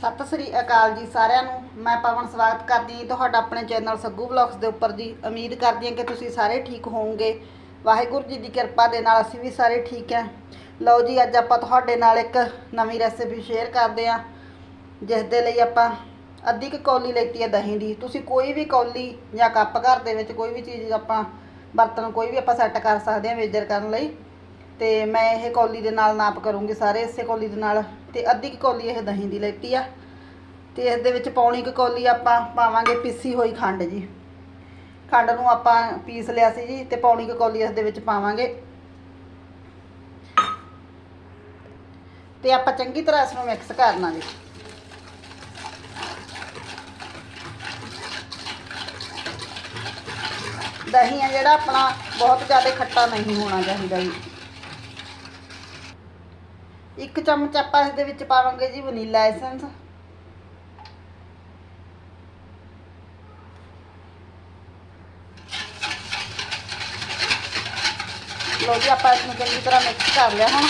ਸਤਿ ਸ੍ਰੀ ਅਕਾਲ ਜੀ ਸਾਰਿਆਂ ਨੂੰ। ਮੈਂ ਪਵਨ ਸਵਾਗਤ ਕਰਦੀ ਹਾਂ ਤੁਹਾਡਾ ਆਪਣੇ ਚੈਨਲ ਸੱਗੂ ਬਲੌਗਸ ਦੇ ਉੱਪਰ ਜੀ। ਉਮੀਦ ਕਰਦੀ ਹਾਂ ਕਿ ਤੁਸੀਂ ਸਾਰੇ ਠੀਕ ਹੋਵੋਗੇ। ਵਾਹਿਗੁਰੂ ਜੀ ਦੀ ਕਿਰਪਾ ਦੇ ਨਾਲ ਅਸੀਂ ਵੀ ਸਾਰੇ ਠੀਕ ਹਾਂ। ਲਓ ਜੀ, ਅੱਜ ਆਪਾਂ ਤੁਹਾਡੇ ਨਾਲ ਇੱਕ ਨਵੀਂ ਰੈਸਿਪੀ ਸ਼ੇਅਰ ਕਰਦੇ ਹਾਂ। ਜਿਸ ਦੇ ਲਈ ਆਪਾਂ ਅੱਧੀ ਕੁ ਕੌਲੀ ਲੈਤੀ ਹੈ ਦਹੀਂ ਦੀ। ਤੁਸੀਂ ਕੋਈ ਵੀ ਕੌਲੀ ਜਾਂ ਕੱਪ ਘਰ ਦੇ ਵਿੱਚ ਕੋਈ ਵੀ ਚੀਜ਼ ਆਪਾਂ ਬਰਤਨ ਕੋਈ ਵੀ ਆਪਾਂ ਸੈੱਟ ਕਰ ਸਕਦੇ ਹਾਂ ਮੇਜਰ ਕਰਨ ਲਈ। ਤੇ ਮੈਂ ਇਹ ਕੌਲੀ ਦੇ ਨਾਲ ਨਾਪ ਕਰੂੰਗੀ ਸਾਰੇ, ਇਸੇ ਕੌਲੀ ਦੇ ਨਾਲ। ਤੇ ਅੱਧੀ ਕੁ ਕੌਲੀ ਇਹ ਦਹੀਂ ਦੀ ਲੈਤੀ ਆ। ਤੇ ਇਸ ਦੇ ਵਿੱਚ ਪੌਣੀ ਕੁ ਕੌਲੀ ਆਪਾਂ ਪਾਵਾਂਗੇ ਪੀਸੀ ਹੋਈ ਖੰਡ ਜੀ। ਖੰਡ ਨੂੰ ਆਪਾਂ ਪੀਸ ਲਿਆ ਸੀ ਜੀ ਤੇ ਪੌਣੀ ਕੁ ਕੌਲੀ ਇਸ ਦੇ ਵਿੱਚ ਪਾਵਾਂਗੇ। ਤੇ ਆਪਾਂ ਚੰਗੀ ਤਰ੍ਹਾਂ ਇਸ ਨੂੰ ਮਿਕਸ ਕਰਨਾ ਜੀ ਦਹੀਂ ਆ ਜਿਹੜਾ ਆਪਣਾ ਬਹੁਤ ਜ਼ਿਆਦਾ ਖੱਟਾ ਨਹੀਂ ਹੋਣਾ ਚਾਹੀਦਾ ਜੀ। ਇੱਕ ਚਮਚ ਆਪਾਂ ਇਸ ਦੇ ਵਿੱਚ ਪਾਵਾਂਗੇ ਜੀ ਵਨੀਲਾ ਐਸੈਂਸ। ਲੋ ਜੀ, ਆਪਾਂ ਇਸ ਨੂੰ ਚੰਗੀ ਤਰ੍ਹਾਂ ਮਿਕਸ ਕਰ ਲਿਆ ਹੁਣ।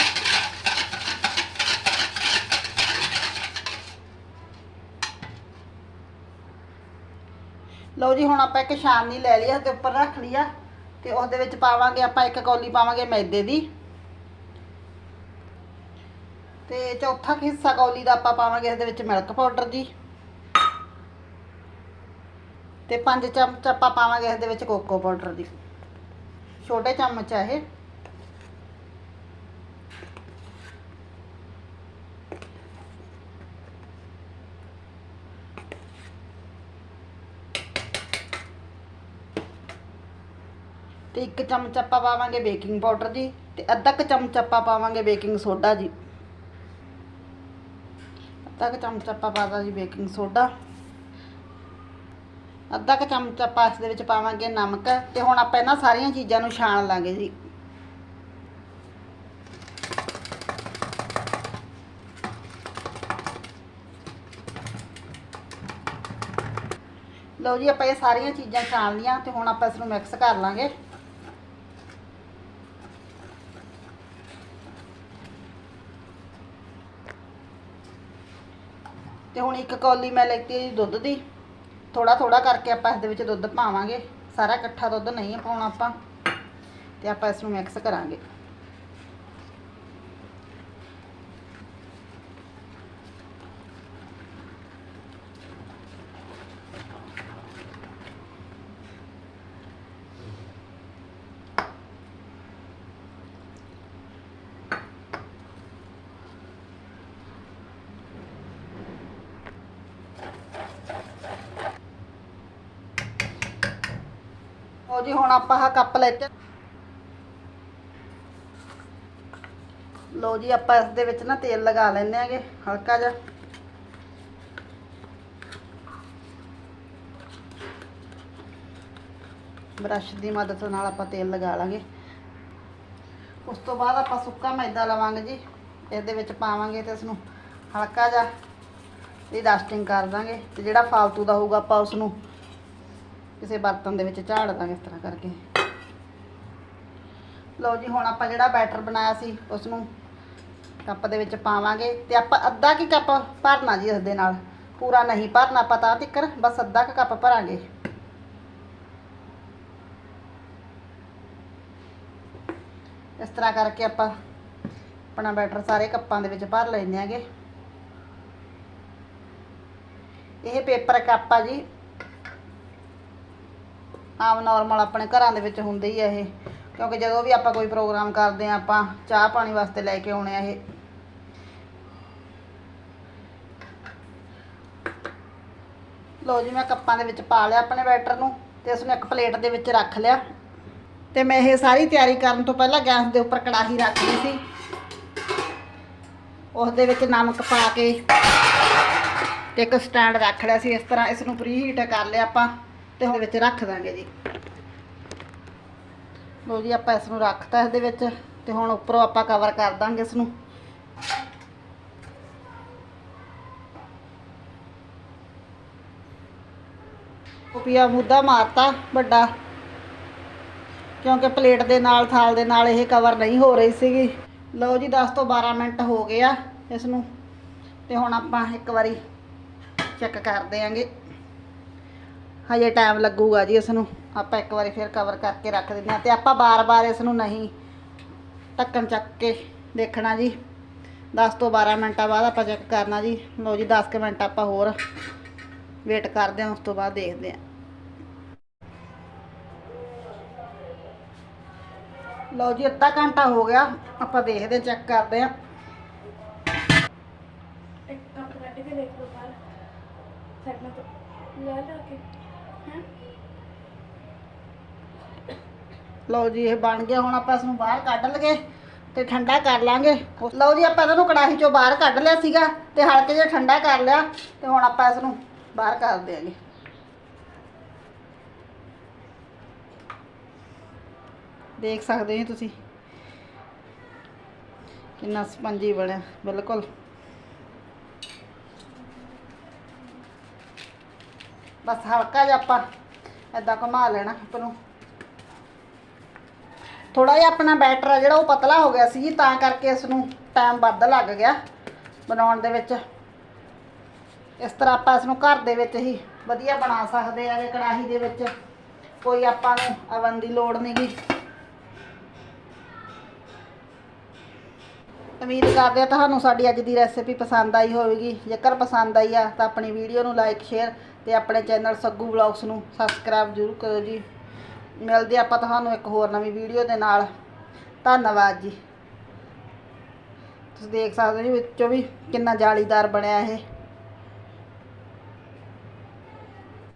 ਲਓ ਜੀ, ਹੁਣ ਆਪਾਂ ਇੱਕ ਛਾਨਣੀ ਲੈ ਲਈ ਆ ਤੇ ਉੱਪਰ ਰੱਖ ਲਈ ਆ। ਤੇ ਉਸ ਦੇ ਵਿੱਚ ਪਾਵਾਂਗੇ ਆਪਾਂ ਇੱਕ ਕੌਲੀ, ਪਾਵਾਂਗੇ ਮੈਦੇ ਦੀ। ਤੇ ਚੌਥਾ ਕੁ ਹਿੱਸਾ ਕੌਲੀ ਦਾ ਆਪਾਂ ਪਾਵਾਂਗੇ ਇਸ ਦੇ ਵਿੱਚ ਮਿਲਕ ਪਾਊਡਰ ਜੀ। ਤੇ ਪੰਜ ਚਮਚ ਆਪਾਂ ਪਾਵਾਂਗੇ ਇਸ ਦੇ ਵਿੱਚ ਕੋਕੋ ਪਾਊਡਰ ਦੀ। ਛੋਟੇ ਚਮਚ ਆ ਇਹ। ਤੇ ਇੱਕ ਚਮਚ ਆਪਾਂ ਪਾਵਾਂਗੇ ਬੇਕਿੰਗ ਪਾਊਡਰ ਜੀ ਤੇ ਅੱਧਾ ਕੁ ਚਮਚ ਆਪਾਂ ਪਾਵਾਂਗੇ ਬੇਕਿੰਗ ਸੋਡਾ ਜੀ। ਅੱਧਾ ਕੁ ਚਮਚ ਆਪਾਂ ਪਾਦਾ ਜੀ ਬੇਕਿੰਗ ਸੋਡਾ ਅੱਧਾ ਕੁ ਚਮਚ ਆਪਾਂ ਇਸ ਦੇ ਵਿੱਚ ਪਾਵਾਂਗੇ ਨਮਕ ਤੇ ਹੁਣ ਆਪਾਂ ਇਹਨਾਂ ਸਾਰੀਆਂ ਚੀਜ਼ਾਂ ਨੂੰ ਛਾਣ ਲਾਂਗੇ ਜੀ। ਲਓ ਜੀ, ਆਪਾਂ ਇਹ ਸਾਰੀਆਂ ਚੀਜ਼ਾਂ ਛਾਣ ਲੀਆਂ ਤੇ ਹੁਣ ਆਪਾਂ ਇਸ ਨੂੰ ਮਿਕਸ ਕਰ ਲਾਂਗੇ। ਤੇ ਹੁਣ ਇੱਕ ਕੌਲੀ ਮੈਂ ਲੈਤੀ ਹੈ ਜੀ ਦੁੱਧ ਦੀ। ਥੋੜਾ ਥੋੜਾ ਕਰਕੇ ਆਪਾਂ ਇਸ ਦੇ ਵਿੱਚ ਦੁੱਧ ਪਾਵਾਂਗੇ। ਸਾਰਾ ਇਕੱਠਾ ਦੁੱਧ ਨਹੀਂ ਪਾਉਣਾ ਆਪਾਂ। ਤੇ ਆਪਾਂ ਇਸ ਨੂੰ ਮਿਕਸ ਕਰਾਂਗੇ। ਉਹ ਜੀ, ਹੁਣ ਆਪਾਂ ਆਹ ਕੱਪ ਲੈ ਕੇ ਲਓ ਜੀ, ਆਪਾਂ ਇਸ ਦੇ ਵਿੱਚ ਨਾ ਤੇਲ ਲਗਾ ਲੈਂਦੇ ਆਂਗੇ ਹਲਕਾ ਜਿਹਾ। ਬ੍ਰਸ਼ ਦੀ ਮਦਦ ਨਾਲ ਆਪਾਂ ਤੇਲ ਲਗਾ ਲਾਂਗੇ। ਉਸ ਤੋਂ ਬਾਅਦ ਆਪਾਂ ਸੁੱਕਾ ਮੈਦਾ ਲਵਾਂਗੇ ਜੀ, ਇਹਦੇ ਵਿੱਚ ਪਾਵਾਂਗੇ ਤੇ ਇਸ ਨੂੰ ਹਲਕਾ ਜਿਹਾ ਦੀ ਡਸਟਿੰਗ ਕਰ ਦਾਂਗੇ ਤੇ ਜਿਹੜਾ ਫਾਲਤੂ ਦਾ ਹੋਊਗਾ ਆਪਾਂ ਉਸ ਨੂੰ ਕਿਸੇ ਬਰਤਨ ਦੇ ਵਿੱਚ ਝਾੜ ਦਾਂਗੇ ਇਸ ਤਰ੍ਹਾਂ ਕਰਕੇ। ਲਓ ਜੀ, ਹੁਣ ਆਪਾਂ ਜਿਹੜਾ ਬੈਟਰ ਬਣਾਇਆ ਸੀ ਉਸ ਨੂੰ ਕੱਪ ਦੇ ਵਿੱਚ ਪਾਵਾਂਗੇ ਤੇ ਆਪਾਂ ਅੱਧਾ ਕੀ ਕੱਪ ਭਰਨਾ ਜੀ ਇਸ ਦੇ ਨਾਲ। ਪੂਰਾ ਨਹੀਂ ਭਰਨਾ ਪਤਾ ਤਿੱਕਰ, ਬਸ ਅੱਧਾ ਕੁ ਕੱਪ ਭਰਾਂਗੇ। ਇਸ ਤਰ੍ਹਾਂ ਕਰਕੇ ਆਪਾਂ ਆਪਣਾ ਬੈਟਰ ਸਾਰੇ ਕੱਪਾਂ ਦੇ ਵਿੱਚ ਭਰ ਲੈਂਦੇ ਆਂਗੇ ਇਹ ਪੇਪਰ ਕੱਪ ਆ ਜੀ ਆਮ ਨਾਰਮਲ ਆਪਣੇ ਘਰਾਂ ਦੇ ਵਿੱਚ ਹੁੰਦੇ ਹੀ ਆ ਇਹ। ਕਿਉਂਕਿ ਜਦੋਂ ਵੀ ਆਪਾਂ ਕੋਈ ਪ੍ਰੋਗਰਾਮ ਕਰਦੇ ਆ ਆਪਾਂ ਚਾਹ ਪਾਣੀ ਵਾਸਤੇ ਲੈ ਕੇ ਆਉਣੇ ਆ ਇਹ। ਲੋ ਜੀ, ਮੈਂ ਕੱਪਾਂ ਦੇ ਵਿੱਚ ਪਾ ਲਿਆ ਆਪਣੇ ਬੈਟਰ ਨੂੰ ਤੇ ਇਸ ਨੂੰ ਇੱਕ ਪਲੇਟ ਦੇ ਵਿੱਚ ਰੱਖ ਲਿਆ। ਤੇ ਮੈਂ ਇਹ ਸਾਰੀ ਤਿਆਰੀ ਕਰਨ ਤੋਂ ਪਹਿਲਾਂ ਗੈਸ ਦੇ ਉੱਪਰ ਕੜਾਹੀ ਰੱਖ ਲਈ ਸੀ। ਉਸ ਦੇ ਵਿੱਚ ਨਮਕ ਪਾ ਕੇ ਤੇ ਇੱਕ ਸਟੈਂਡ ਰੱਖ ਲਿਆ ਸੀ। ਇਸ ਤਰ੍ਹਾਂ ਇਸ ਨੂੰ ਪ੍ਰੀ ਹੀਟ ਕਰ ਲਿਆ ਆਪਾਂ। ਤੇ ਉਹਦੇ ਵਿੱਚ ਰੱਖ ਦਾਂਗੇ ਜੀ। ਲੋ ਜੀ, ਆਪਾਂ ਇਸ ਨੂੰ ਰੱਖਤਾ ਇਸ ਦੇ ਵਿੱਚ ਤੇ ਹੁਣ ਉੱਪਰੋਂ ਆਪਾਂ ਕਵਰ ਕਰ ਦਾਂਗੇ ਇਸ ਨੂੰ। ਕੁਪੀਆ ਮੁੱਦਾ ਮਾਰਤਾ ਵੱਡਾ, ਕਿਉਂਕਿ ਪਲੇਟ ਦੇ ਨਾਲ, ਥਾਲ ਦੇ ਨਾਲ ਇਹ ਕਵਰ ਨਹੀਂ ਹੋ ਰਹੀ ਸੀਗੀ। ਲਓ ਜੀ 10 ਤੋਂ 12 ਮਿੰਟ ਹੋ ਗਏ ਆ ਇਸ ਨੂੰ। ਤੇ ਹੁਣ ਆਪਾਂ ਇੱਕ ਵਾਰੀ ਚੈੱਕ ਕਰ ਦਿਆਂਗੇ। ਹਜੇ ਟਾਈਮ ਲੱਗੂਗਾ ਜੀ ਇਸ ਨੂੰ ਆਪਾਂ ਇੱਕ ਵਾਰੀ ਫਿਰ ਕਵਰ ਕਰਕੇ ਰੱਖ ਦਿੰਦੇ ਹਾਂ ਤੇ ਆਪਾਂ ਬਾਰ-ਬਾਰ ਇਸ ਨੂੰ ਨਹੀਂ ਢੱਕਣ ਚੱਕ ਕੇ ਦੇਖਣਾ ਜੀ। 10 ਤੋਂ 12 ਮਿੰਟਾਂ ਬਾਅਦ ਆਪਾਂ ਚੈੱਕ ਕਰਨਾ ਜੀ। ਲਓ ਜੀ 10 ਕੁ ਮਿੰਟ ਆਪਾਂ ਹੋਰ ਵੇਟ ਕਰਦੇ ਹਾਂ, ਉਸ ਤੋਂ ਬਾਅਦ ਦੇਖਦੇ ਹਾਂ। ਲਓ ਜੀ ਅੱਧਾ ਘੰਟਾ ਹੋ ਗਿਆ, ਆਪਾਂ ਦੇਖਦੇ ਚੈੱਕ ਕਰਦੇ ਹਾਂ। ਇੱਕ ਕੱਪ ਕੱਢ ਕੇ ਦੇਖ ਲਓ ਬਾਹਰ। ਸਾਈਡਾਂ ਤੋਂ ਲੈ ਲਾ ਕੇ। ਲਓ ਜੀ, ਇਹ ਬਣ ਗਿਆ। ਹੁਣ ਆਪਾਂ ਇਸ ਨੂੰ ਬਾਹਰ ਕੱਢ ਲਗੇ ਤੇ ਠੰਡਾ ਕਰ ਲਾਂਗੇ। ਲਓ ਜੀ, ਆਪਾਂ ਇਹਨੂੰ ਕੜਾਹੀ ਚੋਂ ਬਾਹਰ ਕੱਢ ਲਿਆ ਸੀਗਾ ਤੇ ਹਲਕੇ ਜਿਹਾ ਠੰਡਾ ਕਰ ਲਿਆ ਤੇ ਹੁਣ ਆਪਾਂ ਇਸ ਨੂੰ ਬਾਹਰ ਕਰ ਦਿਆਂਗੇ। ਦੇਖ ਸਕਦੇ ਹੋ ਤੁਸੀਂ? ਕਿੰਨਾ ਸਪੰਜੀ ਬਣਿਆ, ਬਿਲਕੁਲ। ਬਸ ਹਲਕਾ ਜਿਹਾ ਆਪਾਂ ਏਦਾਂ ਘੁਮਾ ਲੈਣਾ ਆਪਾਂ ਨੂੰ। ਥੋੜਾ ਜਿਹਾ ਆਪਣਾ ਬੈਟਰ ਆ ਜਿਹੜਾ ਉਹ ਪਤਲਾ ਹੋ ਗਿਆ ਸੀ ਜੀ ਤਾਂ ਕਰਕੇ ਇਸ ਨੂੰ ਟਾਈਮ ਵੱਧ ਲੱਗ ਗਿਆ ਬਣਾਉਣ ਦੇ ਵਿੱਚ। ਇਸ ਤਰ੍ਹਾਂ ਆਪਾਂ ਇਸ ਨੂੰ ਘਰ ਦੇ ਵਿੱਚ ਹੀ ਵਧੀਆ ਬਣਾ ਸਕਦੇ ਆ ਕੜਾਹੀ ਦੇ ਵਿੱਚ ਕੋਈ ਆਪਾਂ ਨੂੰ ਅਵਨ ਦੀ ਲੋੜ ਨਹੀਂਗੀ ਉਮੀਦ ਕਰਦੇ ਆ ਤੁਹਾਨੂੰ ਸਾਡੀ ਅੱਜ ਦੀ ਰੈਸਿਪੀ ਪਸੰਦ ਆਈ ਹੋਵੇਗੀ। ਜੇਕਰ ਪਸੰਦ ਆਈ ਆ ਤਾਂ ਆਪਣੀ ਵੀਡੀਓ ਨੂੰ ਲਾਈਕ ਸ਼ੇਅਰ ਤੇ ਆਪਣੇ ਚੈਨਲ ਸੱਗੂ ਵਲੌਗਸ ਨੂੰ ਸਬਸਕ੍ਰਾਈਬ ਜ਼ਰੂਰ ਕਰੋ ਜੀ। ਮਿਲਦੇ ਆਪਾਂ ਤੁਹਾਨੂੰ ਇੱਕ ਹੋਰ ਨਵੀਂ ਵੀਡੀਓ ਦੇ ਨਾਲ। ਧੰਨਵਾਦ ਜੀ। ਤੁਸੀਂ ਦੇਖ ਸਕਦੇ ਹੋ ਜੀ ਵਿੱਚੋਂ ਵੀ ਕਿੰਨਾ ਜਾਲੀਦਾਰ ਬਣਿਆ ਇਹ।